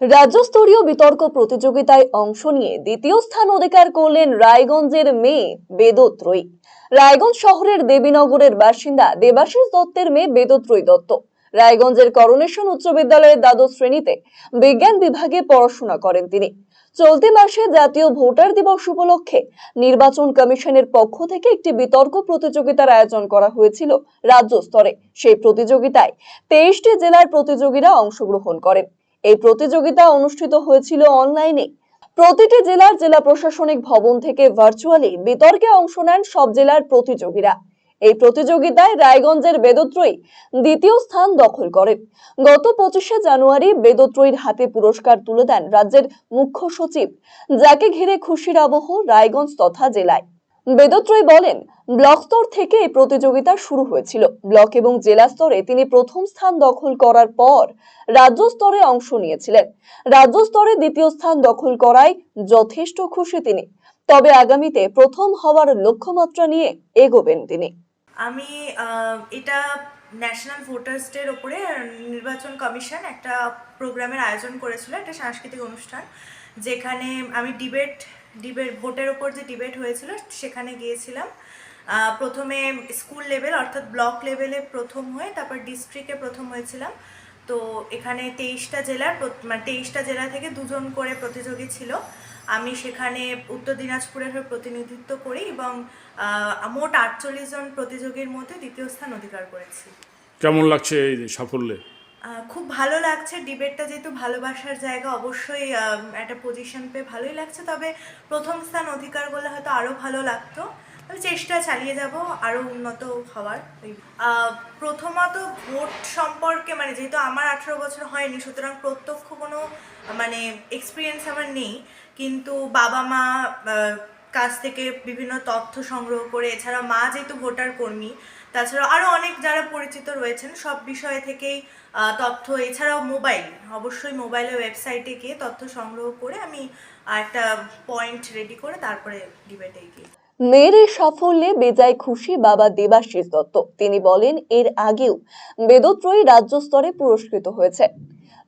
রাজ্যস্তরীয় বিতর্ক প্রতিযোগিতায় অংশ নিয়ে দ্বিতীয় স্থান অধিকার করলেন রায়গঞ্জের মেয়ে বেদত্রয়ী। রায়গঞ্জ শহরের দেবীনগরের বাসিন্দা দেবাশিস দত্তের মেয়ে বেদত্রয়ী দত্ত। রায়গঞ্জের করোনেশন উচ্চ বিদ্যালয়ের দ্বাদশ শ্রেণীতে বিজ্ঞান বিভাগে পড়াশোনা করেন তিনি। চলতি মাসে জাতীয় ভোটার দিবস উপলক্ষে নির্বাচন কমিশনের পক্ষ থেকে একটি বিতর্ক প্রতিযোগিতার আয়োজন করা হয়েছিল রাজ্য স্তরে। সেই প্রতিযোগিতায় তেইশটি জেলার প্রতিযোগীরা অংশগ্রহণ করেন। এই প্রতিযোগিতা অনুষ্ঠিত হয়েছিল অনলাইনে। প্রতিটি জেলার জেলা প্রশাসনিক ভবন থেকে ভার্চুয়ালি বিতর্কে অংশ নেন সব জেলার প্রতিযোগীরা। এই প্রতিযোগিতায় রায়গঞ্জের বেদত্রয়ী দ্বিতীয় স্থান দখল করেন গত পঁচিশে জানুয়ারি বেদত্রয়ীর হাতে পুরস্কার তুলে দেন রাজ্যের মুখ্য সচিব। যাকে ঘিরে খুশির আবহ রায়গঞ্জ তথা জেলায়। বেদত্রয় বলেন, ব্লক স্তর থেকে এই প্রতিযোগিতা শুরু হয়েছিল। ব্লক এবং জেলা স্তরে তিনি প্রথম স্থান দখল করার পর রাজ্য স্তরে অংশ নিয়েছিলেন। রাজ্য স্তরে দ্বিতীয় স্থান দখল করায় যথেষ্ট খুশি তিনি। তবে আগামীতে প্রথম হওয়ার লক্ষ্যমাত্রা নিয়ে এগোবেন তিনি। আমি এটা ন্যাশনাল ভোটার্স ডের ওপরে নির্বাচন কমিশন একটা প্রোগ্রামের আয়োজন করেছিল, একটা সাংস্কৃতিক অনুষ্ঠান, যেখানে আমি ডিবেট ডিবেট, ভোটের ওপর যে ডিবেট হয়েছিল, সেখানে গিয়েছিলাম। প্রথমে স্কুল লেভেল, অর্থাৎ ব্লক লেভেলে প্রথম হয়ে, তারপর ডিস্ট্রিক্টে প্রথম হয়েছিলাম। তো এখানে তেইশটা জেলার মানে তেইশটা জেলা থেকে দুজন করে প্রতিযোগী ছিল। আমি সেখানে উত্তর দিনাজপুরের হয়ে প্রতিনিধিত্ব করি এবং মোট আটচল্লিশ জন প্রতিযোগীর মধ্যে দ্বিতীয় স্থান অধিকার করেছি। কেমন লাগছে এই সাফল্যে? খুব ভালো লাগছে। ডিবেটটা যেহেতু ভালোবাসার জায়গা, অবশ্যই একটা পজিশন পেয়ে ভালোই লাগছে। তবে প্রথম স্থান অধিকার করলে হয়তো আরও ভালো লাগতো। আমি চেষ্টা চালিয়ে যাব আরও উন্নত হওয়ার। প্রথমত ভোট সম্পর্কে মানে যেহেতু আমার আঠেরো বছর হয়নি, সুতরাং প্রত্যক্ষ কোনো মানে এক্সপিরিয়েন্স আমার নেই। কিন্তু বাবা মা কাছ থেকে বিভিন্ন তথ্য সংগ্রহ করে এছাড়া মা যেহেতু ভোটার কর্মী তাছাড়া আরও অনেক যারা পরিচিত রয়েছেন, সব বিষয় থেকেই তথ্য, এছাড়াও মোবাইল, অবশ্যই মোবাইলে ওয়েবসাইটে গিয়ে তথ্য সংগ্রহ করে আমি একটা পয়েন্ট রেডি করে তারপরে ডিবেটে গিয়ে। মেয়ের এই সাফল্যে বেজায় খুশি বাবা দেবাশিস দত্ত। তিনি বলেন, এর আগেও বেদত্রয়ী রাজ্য স্তরে পুরস্কৃত হয়েছে।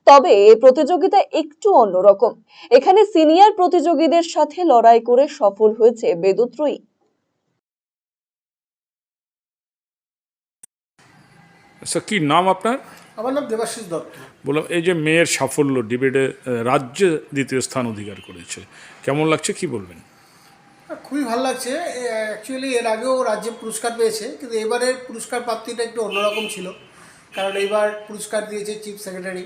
তবে প্রতিযোগিতা একটু অন্যরকম। এখানে সিনিয়র প্রতিযোগীদের সাথে লড়াই করে সফল হয়েছে বেদত্রয়ী আচ্ছা কি নাম আপনার? আমার নাম দেবাশিস দত্ত। বললাম এই যে মেয়ের সাফল্য ডিবেটে রাজ্যে দ্বিতীয় স্থান অধিকার করেছে কেমন লাগছে কি বলবেন? খুবই ভালো লাগছে। অ্যাকচুয়ালি এর আগেও রাজ্যে পুরস্কার পেয়েছে কিন্তু এবারের পুরস্কার প্রাপ্তিটা একটু অন্যরকম ছিল। কারণ এবার পুরস্কার দিয়েছে চিফ সেক্রেটারি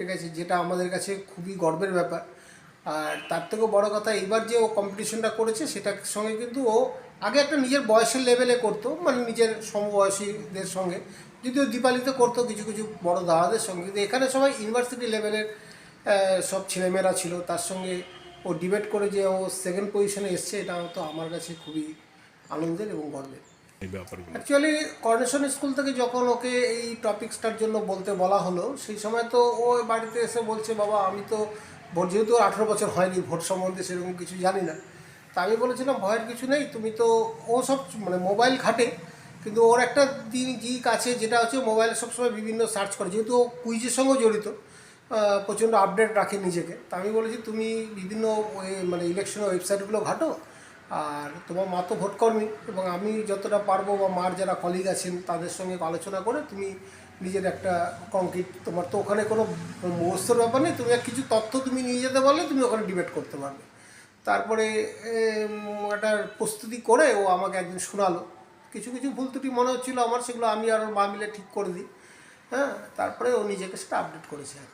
ঠিক আছে, যেটা আমাদের কাছে খুবই গর্বের ব্যাপার। আর তার থেকেও বড় কথা এবার যে ও কম্পিটিশনটা করেছে, সেটার সঙ্গে কিন্তু ও আগে একটা নিজের বয়সের লেভেলে করতো মানে নিজের সমবয়সীদের সঙ্গে। যদিও দীপালিতে করতো কিছু কিছু বড় দাদাদের সঙ্গে, কিন্তু এখানে সবাই ইউনিভার্সিটি লেভেলের সব ছেলেমেয়েরা ছিল। তার সঙ্গে ও ডিবেট করে যে ও সেকেন্ড পজিশনে এসছে, এটা তো আমার কাছে খুবই আনন্দের এবং গর্বের। এই অ্যাকচুয়ালি কর্নেশন স্কুল থেকে যখন ওকে এই টপিক্সটার জন্য বলতে বলা হলো, সেই সময় তো ও বাড়িতে এসে বলছে, বাবা, আমি তো ভোট যেহেতু আঠেরো বছর হয়নি, ভোট সম্বন্ধে সেরকম কিছু জানি না। তা আমি বলেছিলাম, ভয়ের কিছু নেই, তুমি তো, ও সব মানে মোবাইল ঘাটে, কিন্তু ওর একটা দিন দিক আছে, যেটা হচ্ছে মোবাইলে সবসময় বিভিন্ন সার্চ করে, যেহেতু ও কুইজের সঙ্গে জড়িত প্রচণ্ড আপডেট রাখে নিজেকে। তা আমি বলেছি, তুমি বিভিন্ন মানে ইলেকশনের ওয়েবসাইটগুলো ঘাটো আর তোমার মা তো ভোট কর্মী এবং আমি যতটা পারব বা মার যারা কলিগ আছেন তাদের সঙ্গে আলোচনা করে তুমি নিজের একটা কংক্রিট তোমার তো ওখানে কোনো মুখস্থর ব্যাপার নেই, তুমি কিছু তথ্য তুমি নিয়ে যেতে পারলে তুমি ওখানে ডিবেট করতে পারবে। তারপরে একটা প্রস্তুতি করে ও আমাকে একদিন শোনালো। কিছু কিছু ভুল ত্রুটি মনে হচ্ছিল আমার, সেগুলো আমি আর ওর মা মিলে ঠিক করে দিই। হ্যাঁ তারপরে ও নিজেকে সেটা আপডেট করেছে আর।